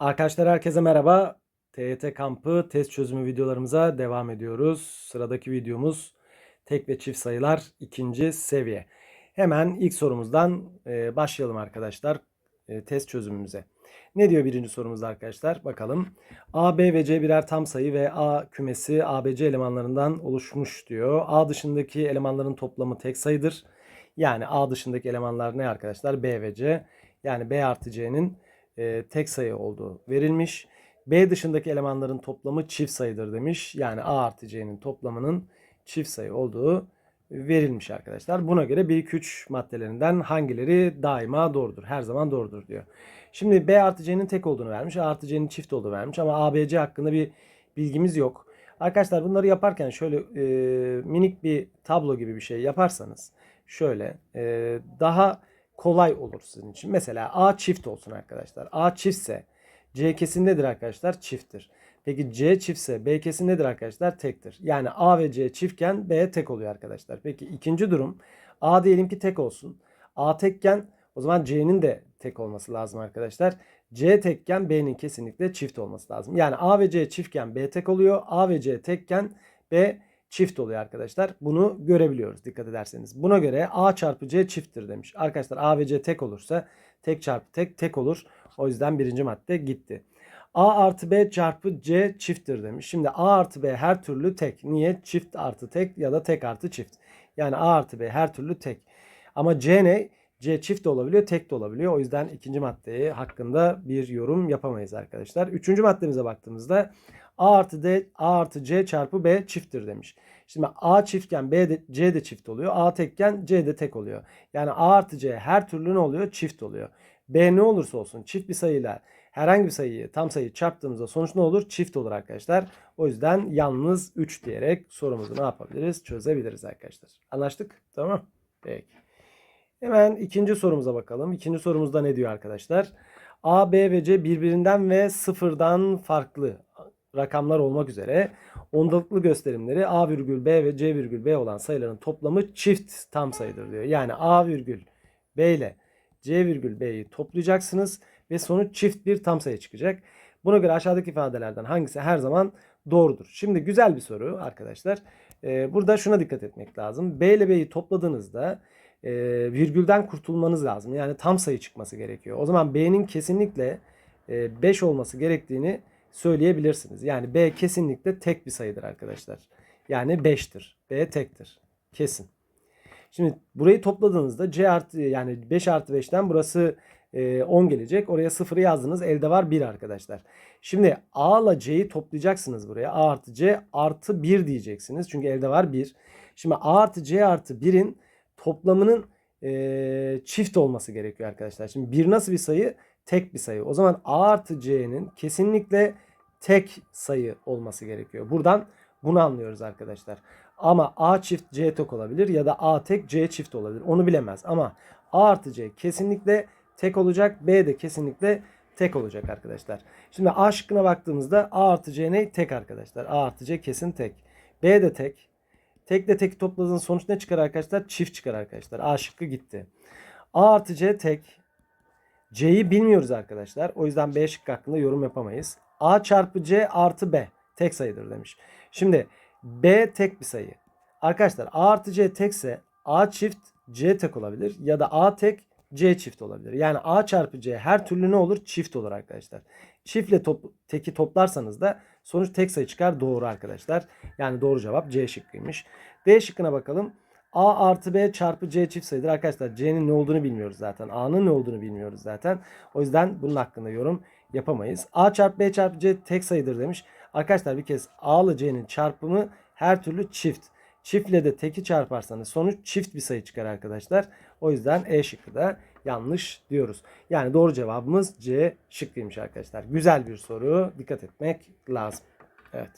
Arkadaşlar herkese merhaba. TYT kampı test çözümü videolarımıza devam ediyoruz. Sıradaki videomuz tek ve çift sayılar ikinci seviye. Hemen ilk sorumuzdan e, başlayalım arkadaşlar e, test çözümümüze. Ne diyor birinci sorumuzda arkadaşlar? Bakalım. A, B ve C birer tam sayı ve A kümesi ABC elemanlarından oluşmuş diyor. A dışındaki elemanların toplamı tek sayıdır. Yani A dışındaki elemanlar ne arkadaşlar? B ve C. Yani B artı C'nin e, tek sayı olduğu verilmiş. B dışındaki elemanların toplamı çift sayıdır demiş. Yani A artı C'nin toplamının çift sayı olduğu verilmiş arkadaşlar. Buna göre 1, 2, 3 maddelerinden hangileri daima doğrudur? Her zaman doğrudur diyor. Şimdi B artı C'nin tek olduğunu vermiş. A artı C'nin çift olduğunu vermiş. Ama A, B, C hakkında bir bilgimiz yok. Arkadaşlar bunları yaparken şöyle e, minik bir tablo gibi bir şey yaparsanız şöyle e, daha kolay olur sizin için. Mesela A çift olsun arkadaşlar. A çiftse C kesin nedir arkadaşlar? Çifttir. Peki C çiftse B kesin nedir arkadaşlar? Tektir. Yani A ve C çiftken B tek oluyor arkadaşlar. Peki ikinci durum A diyelim ki tek olsun. A tekken o zaman C'nin de tek olması lazım arkadaşlar. C tekken B'nin kesinlikle çift olması lazım. Yani A ve C çiftken B tek oluyor. A ve C tekken B çift oluyor arkadaşlar. Bunu görebiliyoruz dikkat ederseniz. Buna göre A çarpı C çifttir demiş. Arkadaşlar A ve C tek olursa tek çarpı tek tek olur. O yüzden birinci madde gitti. A artı B çarpı C çifttir demiş. Şimdi A artı B her türlü tek. Niye? Çift artı tek ya da tek artı çift. Yani A artı B her türlü tek. Ama C ne? C çift de olabiliyor, tek de olabiliyor. O yüzden ikinci maddeyi hakkında bir yorum yapamayız arkadaşlar. Üçüncü maddemize baktığımızda A artı D, A artı C çarpı B çifttir demiş. Şimdi A çiftken B de, C de çift oluyor. A tekken C de tek oluyor. Yani A artı C her türlü ne oluyor? Çift oluyor. B ne olursa olsun çift bir sayıyla herhangi bir sayıyı tam sayı çarptığımızda sonuç ne olur? Çift olur arkadaşlar. O yüzden yalnız 3 diyerek sorumuzu ne yapabiliriz? Çözebiliriz arkadaşlar. Anlaştık? Tamam. Peki. Hemen ikinci sorumuza bakalım. İkinci sorumuzda ne diyor arkadaşlar? A, B ve C birbirinden ve sıfırdan farklı rakamlar olmak üzere ondalıklı gösterimleri A virgül B ve C virgül B olan sayıların toplamı çift tam sayıdır diyor. Yani A virgül B ile C virgül B'yi toplayacaksınız ve sonuç çift bir tam sayı çıkacak. Buna göre aşağıdaki ifadelerden hangisi her zaman doğrudur? Şimdi güzel bir soru arkadaşlar. Ee, burada şuna dikkat etmek lazım. B ile B'yi topladığınızda e, virgülden kurtulmanız lazım. Yani tam sayı çıkması gerekiyor. O zaman B'nin kesinlikle e, 5 olması gerektiğini söyleyebilirsiniz. Yani B kesinlikle tek bir sayıdır arkadaşlar. Yani 5'tir. B tektir. Kesin. Şimdi burayı topladığınızda C artı yani 5 artı 5'ten burası e, 10 gelecek. Oraya 0'ı yazdınız. Elde var 1 arkadaşlar. Şimdi A ile C'yi toplayacaksınız buraya. A artı C artı 1 diyeceksiniz. Çünkü elde var 1. Şimdi A artı C artı 1'in toplamının e, çift olması gerekiyor arkadaşlar. Şimdi 1 nasıl bir sayı? Tek bir sayı. O zaman A artı C'nin kesinlikle tek sayı olması gerekiyor. Buradan bunu anlıyoruz arkadaşlar. Ama A çift C tek olabilir ya da A tek C çift olabilir. Onu bilemez. Ama A artı C kesinlikle tek olacak. B de kesinlikle tek olacak arkadaşlar. Şimdi A şıkkına baktığımızda A artı C ne? Tek arkadaşlar. A artı C kesin tek. B de tek. Tek de tek topladığınız sonuç ne çıkar arkadaşlar? Çift çıkar arkadaşlar. A şıkkı gitti. A artı C tek. C'yi bilmiyoruz arkadaşlar. O yüzden B şıkkı hakkında yorum yapamayız. A çarpı C artı B tek sayıdır demiş. Şimdi B tek bir sayı. Arkadaşlar A artı C tekse A çift C tek olabilir ya da A tek C çift olabilir. Yani A çarpı C her türlü ne olur? Çift olur arkadaşlar. Çiftle top, teki toplarsanız da sonuç tek sayı çıkar. Doğru arkadaşlar. Yani doğru cevap C şıkkıymış. D şıkkına bakalım. A artı B çarpı C çift sayıdır. Arkadaşlar C'nin ne olduğunu bilmiyoruz zaten. A'nın ne olduğunu bilmiyoruz zaten. O yüzden bunun hakkında yorum yapamayız. A çarpı B çarpı C tek sayıdır demiş. Arkadaşlar bir kez A ile C'nin çarpımı her türlü çift. Çiftle de teki çarparsanız sonuç çift bir sayı çıkar arkadaşlar. O yüzden E şıkkı da yanlış diyoruz. Yani doğru cevabımız C şıkkıymış arkadaşlar. Güzel bir soru. Dikkat etmek lazım. Evet.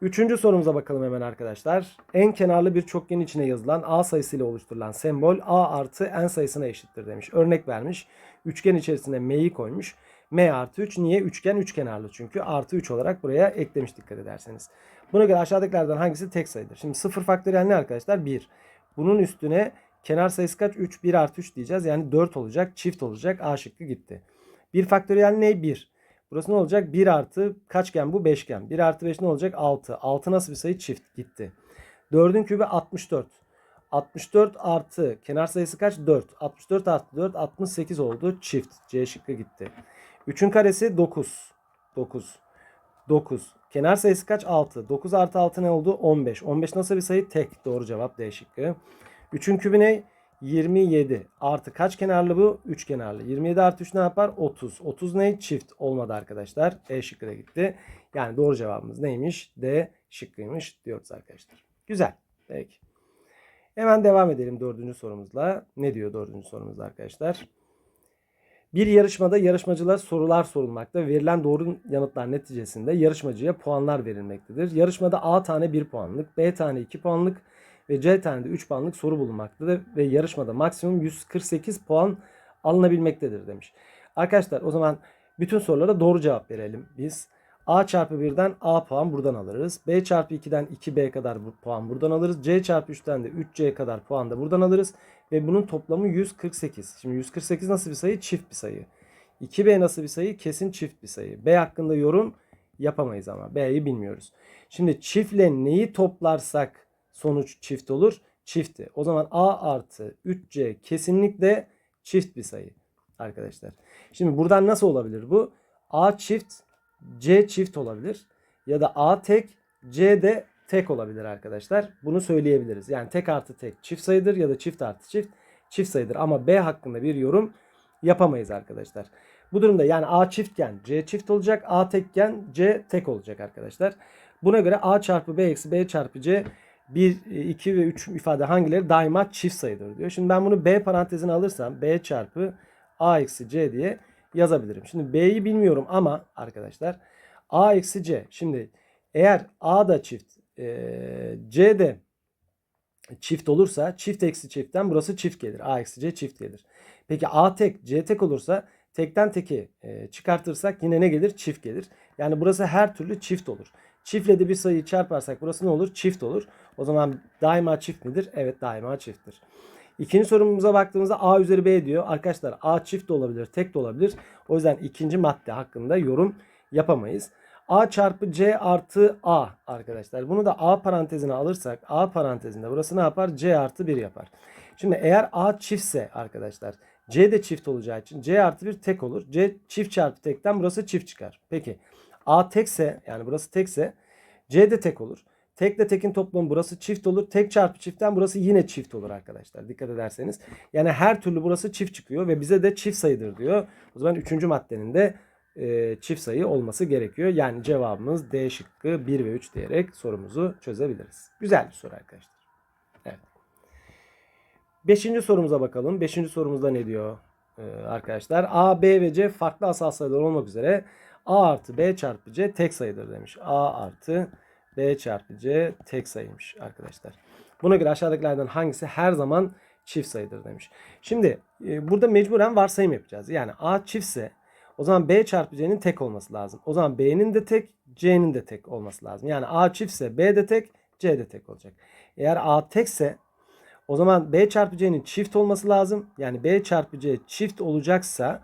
Üçüncü sorumuza bakalım hemen arkadaşlar. En kenarlı bir çokgenin içine yazılan A sayısıyla oluşturulan sembol A artı N sayısına eşittir demiş. Örnek vermiş. Üçgen içerisine M'yi koymuş. M artı 3 niye? Üçgen üç kenarlı çünkü. Artı 3 olarak buraya eklemiş dikkat ederseniz. Buna göre aşağıdakilerden hangisi tek sayıdır? Şimdi sıfır faktöriyel ne arkadaşlar? 1. Bunun üstüne kenar sayısı kaç? 3. 1 artı 3 diyeceğiz. Yani 4 olacak. Çift olacak. A şıkkı gitti. 1 faktöriyel ne? 1. Burası ne olacak? 1 artı kaçgen bu? Beşgen. 1 artı 5 ne olacak? 6. 6 nasıl bir sayı? Çift. Gitti. 4'ün kübü 64. 64 artı kenar sayısı kaç? 4. 64 artı 4 68 oldu. Çift. C şıkkı gitti. 3'ün karesi 9. 9. 9. Kenar sayısı kaç? 6. 9 artı 6 ne oldu? 15. 15 nasıl bir sayı? Tek. Doğru cevap D şıkkı. 3'ün kübü ne? 27. Artı kaç kenarlı bu? 3 kenarlı. 27 artı 3 ne yapar? 30. 30 ne? Çift. Olmadı arkadaşlar. E şıkkı da gitti. Yani doğru cevabımız neymiş? D şıkkıymış diyoruz arkadaşlar. Güzel. Peki. Hemen devam edelim dördüncü sorumuzla. Ne diyor dördüncü sorumuzda arkadaşlar? Bir yarışmada yarışmacılar sorular sorulmakta. Verilen doğru yanıtlar neticesinde yarışmacıya puanlar verilmektedir. Yarışmada A tane 1 puanlık, B tane 2 puanlık ve C tane de 3 puanlık soru bulunmaktadır. Ve yarışmada maksimum 148 puan alınabilmektedir demiş. Arkadaşlar o zaman bütün sorulara doğru cevap verelim biz. A çarpı 1'den A puan buradan alırız. B çarpı 2'den 2B kadar puan buradan alırız. C çarpı 3'ten de 3C kadar puan da buradan alırız. Ve bunun toplamı 148. Şimdi 148 nasıl bir sayı? Çift bir sayı. 2B nasıl bir sayı? Kesin çift bir sayı. B hakkında yorum yapamayız ama. B'yi bilmiyoruz. Şimdi çiftle neyi toplarsak sonuç çift olur? Çifti. O zaman A artı 3C kesinlikle çift bir sayı arkadaşlar. Şimdi buradan nasıl olabilir bu? A çift C çift olabilir. Ya da A tek C de tek olabilir arkadaşlar. Bunu söyleyebiliriz. Yani tek artı tek çift sayıdır ya da çift artı çift çift sayıdır. Ama B hakkında bir yorum yapamayız arkadaşlar. Bu durumda yani A çiftken C çift olacak. A tekken C tek olacak arkadaşlar. Buna göre A çarpı B eksi B çarpı C 1, 2 ve 3 ifade hangileri daima çift sayıdır diyor. Şimdi ben bunu B parantezine alırsam B çarpı A eksi C diye yazabilirim. Şimdi B'yi bilmiyorum ama arkadaşlar A eksi C. Şimdi eğer A da çift e, C de çift olursa çift eksi çiftten burası çift gelir. A eksi C çift gelir. Peki A tek C tek olursa tekten teki e, çıkartırsak yine ne gelir? Çift gelir. Yani burası her türlü çift olur. Çiftle de bir sayıyı çarparsak burası ne olur? Çift olur. O zaman daima çift midir? Evet daima çifttir. İkinci sorumuza baktığımızda A üzeri B diyor. Arkadaşlar A çift de olabilir, tek de olabilir. O yüzden ikinci madde hakkında yorum yapamayız. A çarpı C artı A arkadaşlar. Bunu da A parantezine alırsak A parantezinde burası ne yapar? C artı 1 yapar. Şimdi eğer A çiftse arkadaşlar C de çift olacağı için C artı 1 tek olur. C çift çarpı tekten burası çift çıkar. Peki A tekse yani burası tekse C de tek olur. Tekle tekin toplamı burası çift olur. Tek çarpı çiftten burası yine çift olur arkadaşlar. Dikkat ederseniz. Yani her türlü burası çift çıkıyor ve bize de çift sayıdır diyor. O zaman üçüncü maddenin de e, çift sayı olması gerekiyor. Yani cevabımız D şıkkı 1 ve 3 diyerek sorumuzu çözebiliriz. Güzel bir soru arkadaşlar. Evet. Beşinci sorumuza bakalım. Beşinci sorumuzda ne diyor e, arkadaşlar? A, B ve C farklı asal sayılar olmak üzere A artı B çarpı C tek sayıdır demiş. A artı B çarpı C tek sayıymış arkadaşlar. Buna göre aşağıdakilerden hangisi her zaman çift sayıdır demiş. Şimdi e, burada mecburen varsayım yapacağız. Yani A çiftse o zaman B çarpı C'nin tek olması lazım. O zaman B'nin de tek, C'nin de tek olması lazım. Yani A çiftse B de tek, C de tek olacak. Eğer A tekse o zaman B çarpı C'nin çift olması lazım. Yani B çarpı C çift olacaksa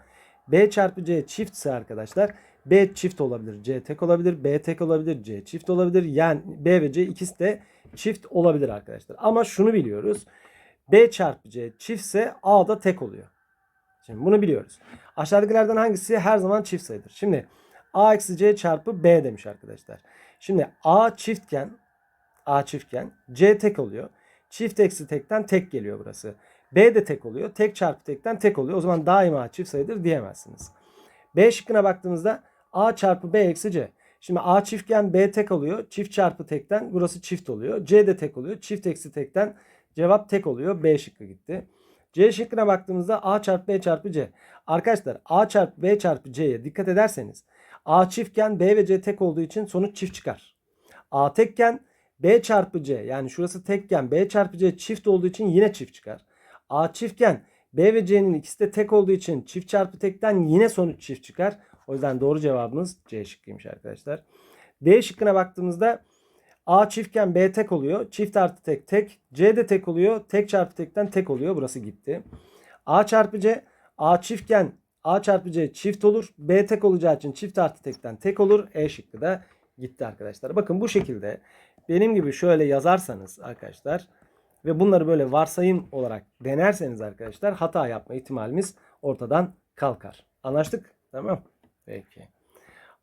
B çarpı C çiftse arkadaşlar B çift olabilir. C tek olabilir. B tek olabilir. C çift olabilir. Yani B ve C ikisi de çift olabilir arkadaşlar. Ama şunu biliyoruz. B çarpı C çiftse A da tek oluyor. Şimdi bunu biliyoruz. Aşağıdakilerden hangisi her zaman çift sayıdır? Şimdi A eksi C çarpı B demiş arkadaşlar. Şimdi A çiftken A çiftken C tek oluyor. Çift eksi tekten tek geliyor burası. B de tek oluyor. Tek çarpı tekten tek oluyor. O zaman daima çift sayıdır diyemezsiniz. B şıkkına baktığımızda A çarpı B eksi C. Şimdi A çiftken B tek oluyor. Çift çarpı tekten burası çift oluyor. C de tek oluyor. Çift eksi tekten cevap tek oluyor. B şıkkı gitti. C şıkkına baktığımızda A çarpı B çarpı C. Arkadaşlar A çarpı B çarpı C'ye dikkat ederseniz A çiftken B ve C tek olduğu için sonuç çift çıkar. A tekken B çarpı C yani şurası tekken B çarpı C çift olduğu için yine çift çıkar. A çiftken B ve C'nin ikisi de tek olduğu için çift çarpı tekten yine sonuç çift çıkar. O yüzden doğru cevabımız C şıkkıymış arkadaşlar. D şıkkına baktığımızda A çiftken B tek oluyor. Çift artı tek tek. C de tek oluyor. Tek çarpı tekten tek oluyor. Burası gitti. A çarpı C. A çiftken A çarpı C çift olur. B tek olacağı için çift artı tekten tek olur. E şıkkı da gitti arkadaşlar. Bakın bu şekilde benim gibi şöyle yazarsanız arkadaşlar ve bunları böyle varsayım olarak denerseniz arkadaşlar hata yapma ihtimalimiz ortadan kalkar. Anlaştık? Tamam. Peki.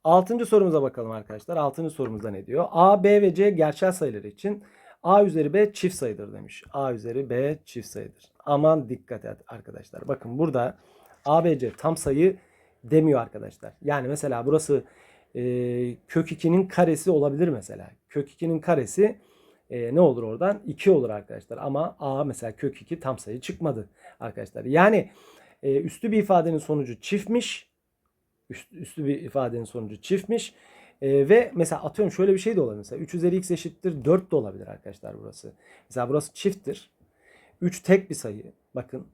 Altıncı sorumuza bakalım arkadaşlar. Altıncı sorumuzda ne diyor? A, B ve C gerçel sayıları için A üzeri B çift sayıdır demiş. A üzeri B çift sayıdır. Aman dikkat et arkadaşlar. Bakın burada A, B, C tam sayı demiyor arkadaşlar. Yani mesela burası e, kök 2'nin karesi olabilir mesela. Kök 2'nin karesi e, ne olur oradan? 2 olur arkadaşlar. Ama A mesela kök 2 tam sayı çıkmadı arkadaşlar. Yani e, üstü bir ifadenin sonucu çiftmiş. Üst, üstü bir ifadenin sonucu çiftmiş. E, ve mesela atıyorum şöyle bir şey de olabilir. Mesela 3 üzeri x eşittir 4 de olabilir arkadaşlar burası. Mesela burası çifttir. 3 tek bir sayı. Bakın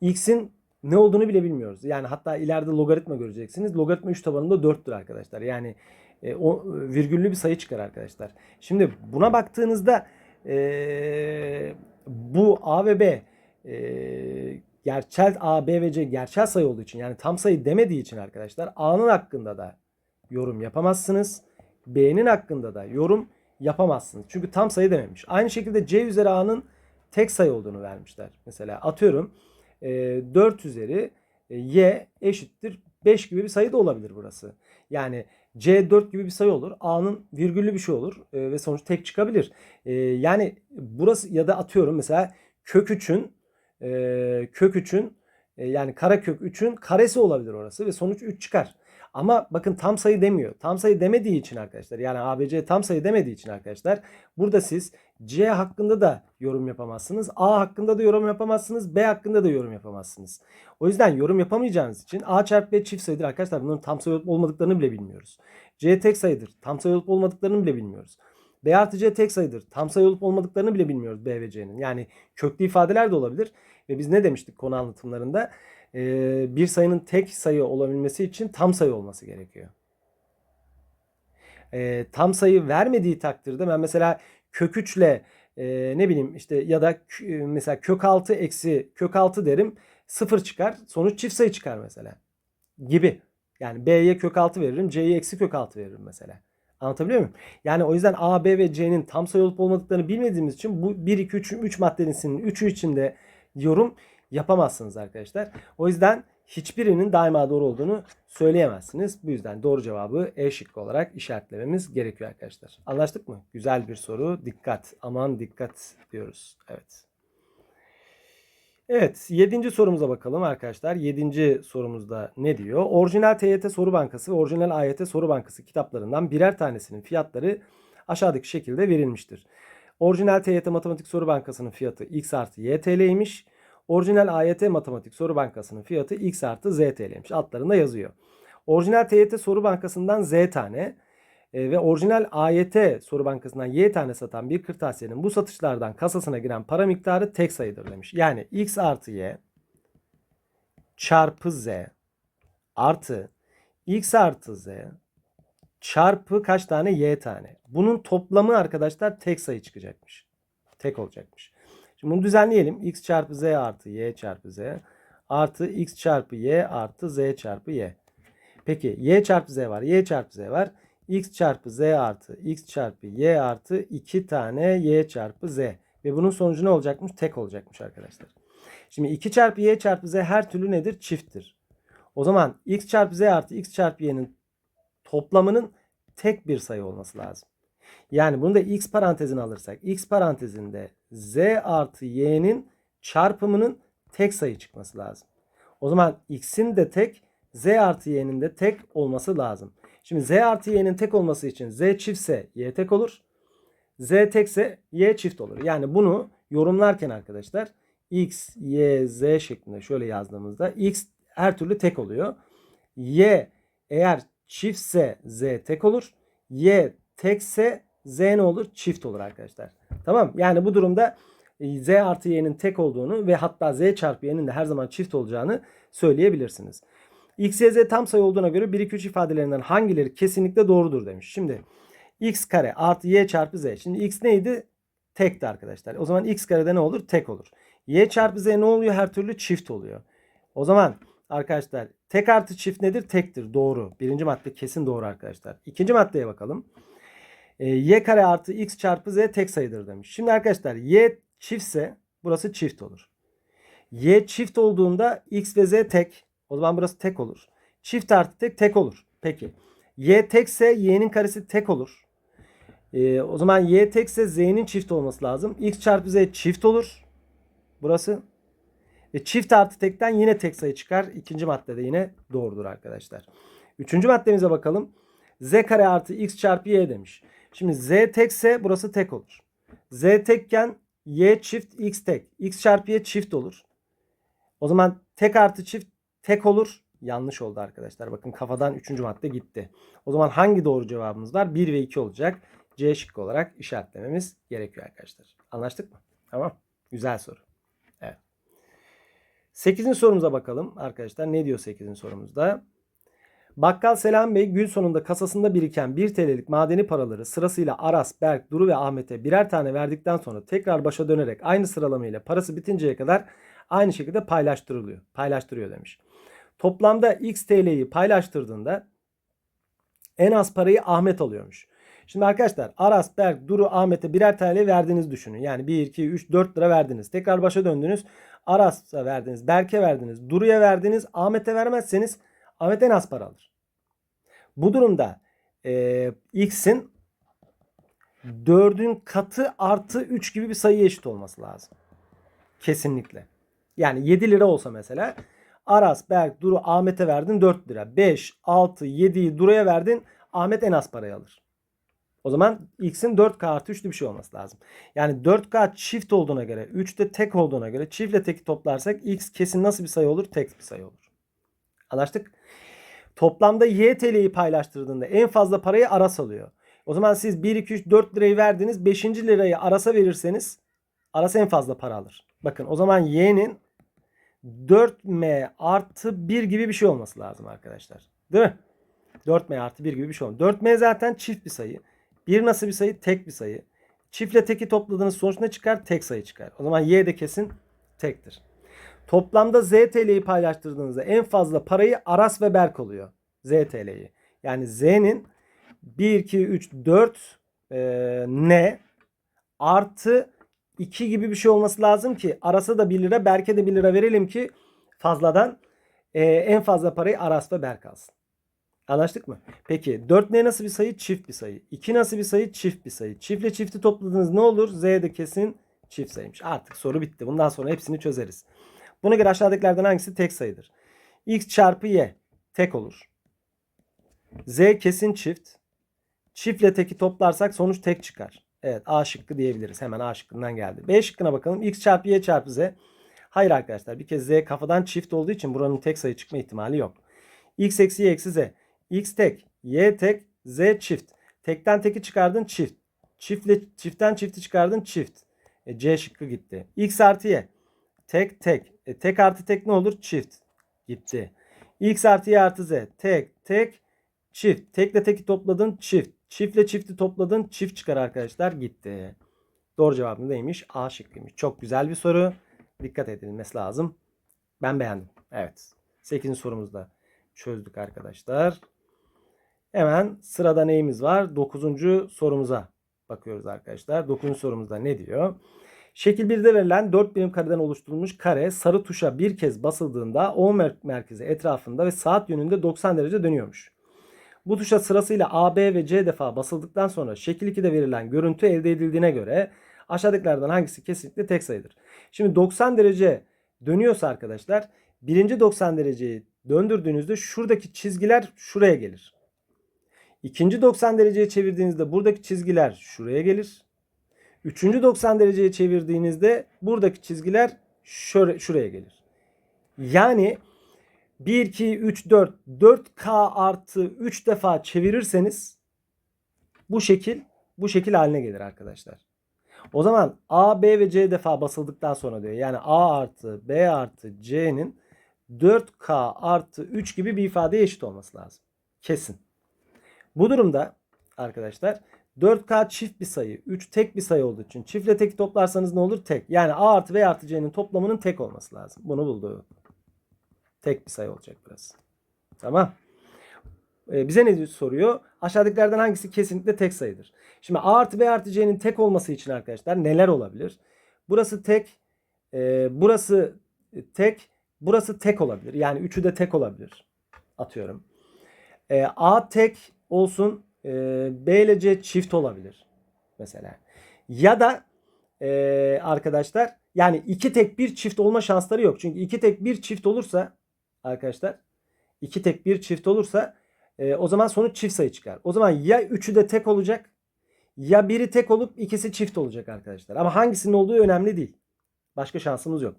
x'in ne olduğunu bile bilmiyoruz. Yani hatta ileride logaritma göreceksiniz. Logaritma 3 tabanında 4'tür arkadaşlar. Yani e, o virgüllü bir sayı çıkar arkadaşlar. Şimdi buna baktığınızda e, bu A ve B e, gerçel A, B ve C gerçel sayı olduğu için yani tam sayı demediği için arkadaşlar A'nın hakkında da yorum yapamazsınız. B'nin hakkında da yorum yapamazsınız. Çünkü tam sayı dememiş. Aynı şekilde C üzeri A'nın tek sayı olduğunu vermişler. Mesela atıyorum e, 4 üzeri e, Y eşittir 5 gibi bir sayı da olabilir burası. Yani C 4 gibi bir sayı olur. A'nın virgüllü bir şey olur e, ve sonuç tek çıkabilir. E, yani burası ya da atıyorum mesela kök 3'ün e, kök 3'ün e, yani karekök 3'ün karesi olabilir orası ve sonuç 3 çıkar. Ama bakın tam sayı demiyor. Tam sayı demediği için arkadaşlar yani ABC tam sayı demediği için arkadaşlar burada siz C hakkında da yorum yapamazsınız. A hakkında da yorum yapamazsınız. B hakkında da yorum yapamazsınız. O yüzden yorum yapamayacağınız için A çarpı B çift sayıdır arkadaşlar. Bunların tam sayı olup olmadıklarını bile bilmiyoruz. C tek sayıdır. Tam sayı olup olmadıklarını bile bilmiyoruz. B artı C tek sayıdır. Tam sayı olup olmadıklarını bile bilmiyoruz B ve C'nin. Yani köklü ifadeler de olabilir. Ve biz ne demiştik konu anlatımlarında? Ee, bir sayının tek sayı olabilmesi için tam sayı olması gerekiyor. Ee, tam sayı vermediği takdirde ben mesela kök 3 ile e, ne bileyim işte ya da k- mesela kök 6 eksi kök 6 derim 0 çıkar. Sonuç çift sayı çıkar mesela. Gibi. Yani B'ye kök 6 veririm. C'ye eksi kök 6 veririm mesela. Anlatabiliyor muyum? Yani o yüzden A, B ve C'nin tam sayı olup olmadıklarını bilmediğimiz için bu 1, 2, 3, 3 maddenin 3'ü içinde yorum yapamazsınız arkadaşlar. O yüzden hiçbirinin daima doğru olduğunu söyleyemezsiniz. Bu yüzden doğru cevabı E şıkkı olarak işaretlememiz gerekiyor arkadaşlar. Anlaştık mı? Güzel bir soru. Dikkat. Aman dikkat diyoruz. Evet. Evet, yedinci sorumuza bakalım arkadaşlar. Yedinci sorumuzda ne diyor? Orijinal TYT Soru Bankası ve orijinal AYT Soru Bankası kitaplarından birer tanesinin fiyatları aşağıdaki şekilde verilmiştir. Orijinal TYT Matematik Soru Bankası'nın fiyatı x artı y TL'ymiş. Orijinal AYT Matematik Soru Bankası'nın fiyatı x artı z TL'ymiş. Altlarında yazıyor. Orijinal TYT Soru Bankası'ndan z tane e, ve orijinal AYT Soru Bankası'ndan y tane satan bir kırtasiyenin bu satışlardan kasasına giren para miktarı tek sayıdır demiş. Yani x artı y çarpı z artı x artı z çarpı kaç tane y tane. Bunun toplamı arkadaşlar tek sayı çıkacakmış. Tek olacakmış. Şimdi bunu düzenleyelim. x çarpı z artı y çarpı z artı x çarpı y artı z çarpı y. Peki y çarpı z var. y çarpı z var. X çarpı z artı x çarpı y artı 2 tane y çarpı z. Ve bunun sonucu ne olacakmış? Tek olacakmış arkadaşlar. Şimdi 2 çarpı y çarpı z her türlü nedir? Çifttir. O zaman x çarpı z artı x çarpı y'nin toplamının tek bir sayı olması lazım. Yani bunu da x parantezine alırsak x parantezinde z artı y'nin çarpımının tek sayı çıkması lazım. O zaman x'in de tek z artı y'nin de tek olması lazım. Şimdi z artı y'nin tek olması için z çiftse y tek olur. z tekse y çift olur. Yani bunu yorumlarken arkadaşlar x, y, z şeklinde şöyle yazdığımızda x her türlü tek oluyor. y eğer çiftse z tek olur. Y tekse z ne olur? Çift olur arkadaşlar. Tamam. Yani bu durumda z artı y'nin tek olduğunu ve hatta z çarpı y'nin de her zaman çift olacağını söyleyebilirsiniz. X, y, z tam sayı olduğuna göre 1, 2, 3 ifadelerinden hangileri kesinlikle doğrudur demiş. Şimdi x kare artı y çarpı z. Şimdi x neydi? Tekti arkadaşlar. O zaman x karede ne olur? Tek olur. y çarpı z ne oluyor? Her türlü çift oluyor. O zaman arkadaşlar Tek artı çift nedir? Tektir. Doğru. Birinci madde kesin doğru arkadaşlar. İkinci maddeye bakalım. E, y kare artı x çarpı z tek sayıdır demiş. Şimdi arkadaşlar y çiftse burası çift olur. Y çift olduğunda x ve z tek. O zaman burası tek olur. Çift artı tek tek olur. Peki. Y tekse y'nin karesi tek olur. Ee, o zaman y tekse z'nin çift olması lazım. x çarpı z çift olur. Burası. Ve çift artı tekten yine tek sayı çıkar. İkinci maddede yine doğrudur arkadaşlar. Üçüncü maddemize bakalım. z kare artı x çarpı y demiş. Şimdi z tekse burası tek olur. z tekken y çift x tek. x çarpı y çift olur. O zaman tek artı çift tek olur. Yanlış oldu arkadaşlar. Bakın kafadan üçüncü madde gitti. O zaman hangi doğru cevabımız var? 1 ve 2 olacak. C şıkkı olarak işaretlememiz gerekiyor arkadaşlar. Anlaştık mı? Tamam. Güzel soru. Evet. 8. sorumuza bakalım arkadaşlar. Ne diyor 8. sorumuzda? Bakkal Selam Bey gün sonunda kasasında biriken 1 TL'lik madeni paraları sırasıyla Aras, Berk, Duru ve Ahmet'e birer tane verdikten sonra tekrar başa dönerek aynı sıralamayla parası bitinceye kadar aynı şekilde paylaştırılıyor. Paylaştırıyor demiş. Toplamda X TL'yi paylaştırdığında en az parayı Ahmet alıyormuş. Şimdi arkadaşlar Aras, Berk, Duru, Ahmet'e birer TL verdiğinizi düşünün. Yani 1, 2, 3, 4 lira verdiniz. Tekrar başa döndünüz. Aras'a verdiniz, Berk'e verdiniz, Duru'ya verdiniz. Ahmet'e vermezseniz Ahmet en az para alır. Bu durumda e, X'in 4'ün katı artı 3 gibi bir sayıya eşit olması lazım. Kesinlikle. Yani 7 lira olsa mesela Aras, Berk, Duru, Ahmet'e verdin 4 lira. 5, 6, 7'yi Duru'ya verdin. Ahmet en az parayı alır. O zaman x'in 4k artı 3'lü bir şey olması lazım. Yani 4k çift olduğuna göre 3 de tek olduğuna göre çiftle teki toplarsak x kesin nasıl bir sayı olur? Tek bir sayı olur. Anlaştık. Toplamda y TL'yi paylaştırdığında en fazla parayı Aras alıyor. O zaman siz 1, 2, 3, 4 lirayı verdiniz. 5. lirayı Aras'a verirseniz Aras en fazla para alır. Bakın o zaman y'nin 4m artı 1 gibi bir şey olması lazım arkadaşlar. Değil mi? 4m artı 1 gibi bir şey olmalı. 4m zaten çift bir sayı. 1 nasıl bir sayı? Tek bir sayı. Çiftle teki topladığınız sonuç ne çıkar? Tek sayı çıkar. O zaman y de kesin tektir. Toplamda z paylaştırdığınızda en fazla parayı Aras ve Berk oluyor. z. Yani z'nin 1, 2, 3, 4 e, n artı 2 gibi bir şey olması lazım ki Aras'a da 1 lira Berk'e de 1 lira verelim ki fazladan e, en fazla parayı Aras ve Berk alsın. Anlaştık mı? Peki 4 ne nasıl bir sayı? Çift bir sayı. 2 nasıl bir sayı? Çift bir sayı. Çiftle çifti topladığınız ne olur? Z de kesin çift sayıymış. Artık soru bitti. Bundan sonra hepsini çözeriz. Buna göre aşağıdakilerden hangisi tek sayıdır? X çarpı Y tek olur. Z kesin çift. Çiftle teki toplarsak sonuç tek çıkar. Evet A şıkkı diyebiliriz. Hemen A şıkkından geldi. B şıkkına bakalım. X çarpı Y çarpı Z. Hayır arkadaşlar bir kez Z kafadan çift olduğu için buranın tek sayı çıkma ihtimali yok. X eksi Y eksi Z. X tek, Y tek, Z çift. Tekten teki çıkardın çift. Çiftle çiftten çifti çıkardın çift. E, C şıkkı gitti. X artı Y. Tek tek. E, tek artı tek ne olur? Çift. Gitti. X artı Y artı Z. Tek tek çift. Tekle teki topladın çift. Çiftle çifti topladın çift çıkar arkadaşlar. Gitti. Doğru cevabım neymiş? A şıkkıymış. Çok güzel bir soru. Dikkat edilmesi lazım. Ben beğendim. Evet. 8. sorumuzda çözdük arkadaşlar. Hemen sırada neyimiz var? 9. sorumuza bakıyoruz arkadaşlar. 9. sorumuzda ne diyor? Şekil 1'de verilen 4 birim kareden oluşturulmuş kare sarı tuşa bir kez basıldığında O merkezi etrafında ve saat yönünde 90 derece dönüyormuş. Bu tuşa sırasıyla A, B ve C defa basıldıktan sonra şekil 2'de verilen görüntü elde edildiğine göre aşağıdakilerden hangisi kesinlikle tek sayıdır? Şimdi 90 derece dönüyorsa arkadaşlar birinci 90 dereceyi döndürdüğünüzde şuradaki çizgiler şuraya gelir. İkinci 90 dereceye çevirdiğinizde buradaki çizgiler şuraya gelir. Üçüncü 90 dereceye çevirdiğinizde buradaki çizgiler şöyle, şuraya gelir. Yani 1, 2, 3, 4, 4K artı 3 defa çevirirseniz bu şekil bu şekil haline gelir arkadaşlar. O zaman A, B ve C defa basıldıktan sonra diyor. Yani A artı B artı C'nin 4K artı 3 gibi bir ifadeye eşit olması lazım. Kesin. Bu durumda arkadaşlar 4K çift bir sayı, 3 tek bir sayı olduğu için çiftle tek toplarsanız ne olur? Tek. Yani A artı B artı C'nin toplamının tek olması lazım. Bunu buldu. Tek bir sayı olacak burası. Tamam. Ee, bize ne soruyor? Aşağıdakilerden hangisi kesinlikle tek sayıdır? Şimdi A artı B artı C'nin tek olması için arkadaşlar neler olabilir? Burası tek, e, burası tek, burası tek olabilir. Yani üçü de tek olabilir. Atıyorum. E, A tek olsun, e, B ile C çift olabilir. Mesela. Ya da e, arkadaşlar yani iki tek bir çift olma şansları yok. Çünkü iki tek bir çift olursa arkadaşlar iki tek bir çift olursa e, o zaman sonuç çift sayı çıkar. O zaman ya üçü de tek olacak ya biri tek olup ikisi çift olacak arkadaşlar. Ama hangisinin olduğu önemli değil. Başka şansımız yok.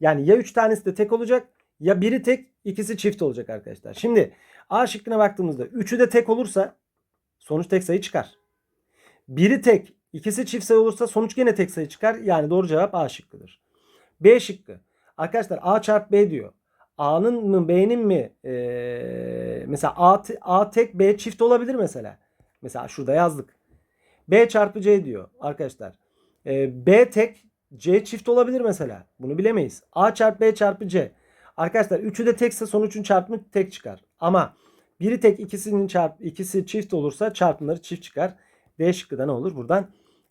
Yani ya üç tanesi de tek olacak ya biri tek ikisi çift olacak arkadaşlar. Şimdi A şıkkına baktığımızda üçü de tek olursa sonuç tek sayı çıkar. Biri tek ikisi çift sayı olursa sonuç gene tek sayı çıkar. Yani doğru cevap A şıkkıdır. B şıkkı. Arkadaşlar A çarpı B diyor. A'nın mı B'nin mi ee, mesela A, A tek B çift olabilir mesela. Mesela şurada yazdık. B çarpı C diyor arkadaşlar. E, B tek C çift olabilir mesela. Bunu bilemeyiz. A çarpı B çarpı C. Arkadaşlar üçü de tekse sonucun çarpımı tek çıkar. Ama biri tek ikisinin çarp ikisi çift olursa çarpımları çift çıkar. D şıkkı da ne olur? Buradan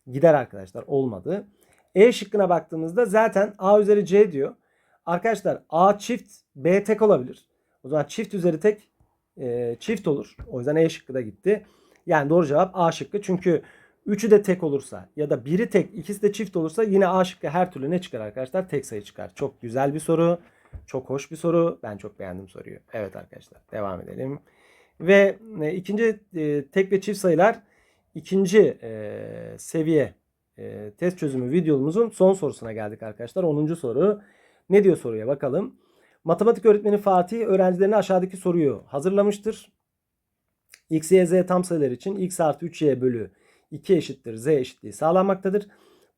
gider arkadaşlar. Olmadı. E şıkkına baktığımızda zaten A üzeri C diyor. Arkadaşlar A çift B tek olabilir. O zaman çift üzeri tek e, çift olur. O yüzden E şıkkı da gitti. Yani doğru cevap A şıkkı. Çünkü üçü de tek olursa ya da biri tek ikisi de çift olursa yine A şıkkı her türlü ne çıkar arkadaşlar? Tek sayı çıkar. Çok güzel bir soru. Çok hoş bir soru. Ben çok beğendim soruyu. Evet arkadaşlar devam edelim. Ve e, ikinci e, tek ve çift sayılar ikinci e, seviye e, test çözümü videomuzun son sorusuna geldik arkadaşlar. 10. soru. Ne diyor soruya bakalım. Matematik öğretmeni Fatih öğrencilerine aşağıdaki soruyu hazırlamıştır. X, Y, Z tam sayılar için X artı 3Y bölü 2 eşittir Z eşitliği sağlanmaktadır.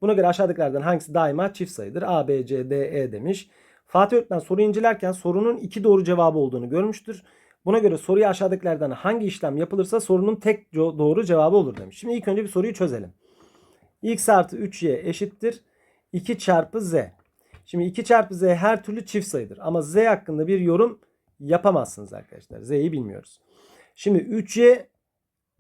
Buna göre aşağıdakilerden hangisi daima çift sayıdır? A, B, C, D, E demiş. Fatih öğretmen soruyu incelerken sorunun iki doğru cevabı olduğunu görmüştür. Buna göre soruya aşağıdakilerden hangi işlem yapılırsa sorunun tek doğru cevabı olur demiş. Şimdi ilk önce bir soruyu çözelim. X artı 3Y eşittir 2 çarpı Z. Şimdi 2 çarpı Z her türlü çift sayıdır. Ama Z hakkında bir yorum yapamazsınız arkadaşlar. Z'yi bilmiyoruz. Şimdi 3Y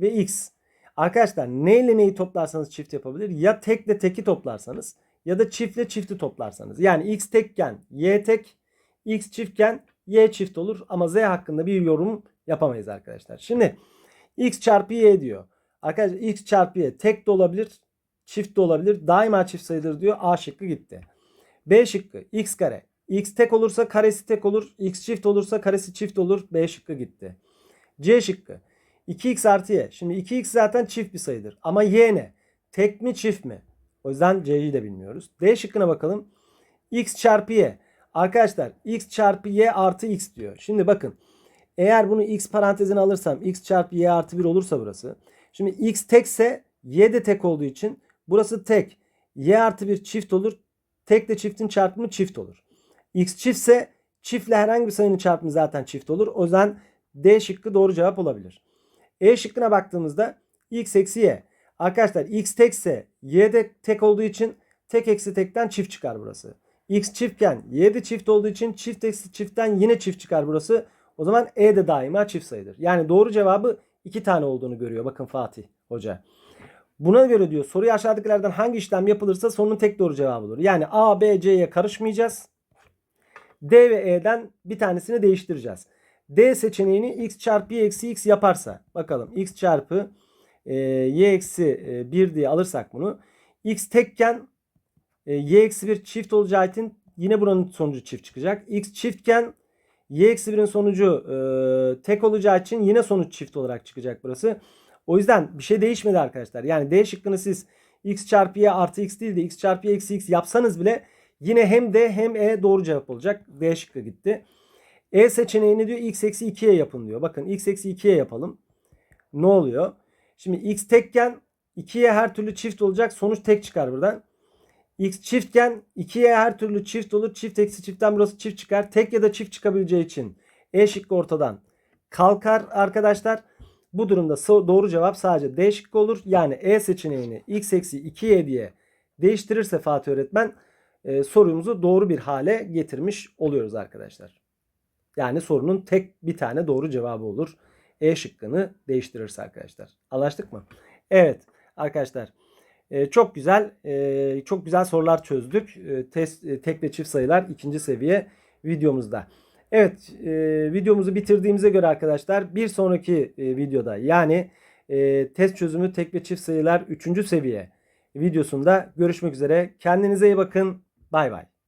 ve X. Arkadaşlar neyle neyi toplarsanız çift yapabilir. Ya tekle teki toplarsanız ya da çiftle çifti toplarsanız. Yani X tekken Y tek, X çiftken Y çift olur. Ama Z hakkında bir yorum yapamayız arkadaşlar. Şimdi X çarpı Y diyor. Arkadaşlar X çarpı Y tek de olabilir, çift de olabilir. Daima çift sayıdır diyor. A şıkkı gitti. B şıkkı X kare. X tek olursa karesi tek olur. X çift olursa karesi çift olur. B şıkkı gitti. C şıkkı. 2x artı y. Şimdi 2x zaten çift bir sayıdır. Ama y ne? Tek mi çift mi? O yüzden c'yi de bilmiyoruz. D şıkkına bakalım. x çarpı y. Arkadaşlar x çarpı y artı x diyor. Şimdi bakın. Eğer bunu x parantezine alırsam x çarpı y artı 1 olursa burası. Şimdi x tekse y de tek olduğu için burası tek. y artı 1 çift olur. Tek de çiftin çarpımı çift olur. x çiftse çiftle herhangi bir sayının çarpımı zaten çift olur. O yüzden D şıkkı doğru cevap olabilir. E şıkkına baktığımızda x eksi y. Arkadaşlar x tekse y de tek olduğu için tek eksi tekten çift çıkar burası. x çiftken y de çift olduğu için çift eksi çiftten yine çift çıkar burası. O zaman e de daima çift sayıdır. Yani doğru cevabı iki tane olduğunu görüyor. Bakın Fatih Hoca. Buna göre diyor soruyu aşağıdakilerden hangi işlem yapılırsa sonun tek doğru cevabı olur. Yani A, B, C'ye karışmayacağız. D ve E'den bir tanesini değiştireceğiz. D seçeneğini x çarpı y eksi x yaparsa bakalım x çarpı e, y eksi e, 1 diye alırsak bunu x tekken e, y eksi 1 çift olacağı için yine buranın sonucu çift çıkacak. x çiftken y eksi 1'in sonucu e, tek olacağı için yine sonuç çift olarak çıkacak burası. O yüzden bir şey değişmedi arkadaşlar. Yani D şıkkını siz x çarpı y artı x değil de x çarpı y eksi x yapsanız bile yine hem D hem E doğru cevap olacak. D şıkkı gitti. E seçeneğini diyor x eksi 2'ye yapın diyor. Bakın x eksi 2'ye yapalım. Ne oluyor? Şimdi x tekken 2'ye her türlü çift olacak. Sonuç tek çıkar buradan. x çiftken 2'ye her türlü çift olur. Çift eksi çiftten burası çift çıkar. Tek ya da çift çıkabileceği için E şıkkı ortadan kalkar arkadaşlar. Bu durumda doğru cevap sadece D şıkkı olur. Yani E seçeneğini x eksi 2y diye değiştirirse Fatih öğretmen e, sorumuzu doğru bir hale getirmiş oluyoruz arkadaşlar. Yani sorunun tek bir tane doğru cevabı olur. E şıkkını değiştirirse arkadaşlar. Anlaştık mı? Evet arkadaşlar. e, çok güzel e, çok güzel sorular çözdük. E, test e, tek ve çift sayılar ikinci seviye videomuzda. Evet e, videomuzu bitirdiğimize göre arkadaşlar bir sonraki e, videoda yani e, test çözümü tek ve çift sayılar üçüncü seviye videosunda görüşmek üzere. Kendinize iyi bakın. Bay bay.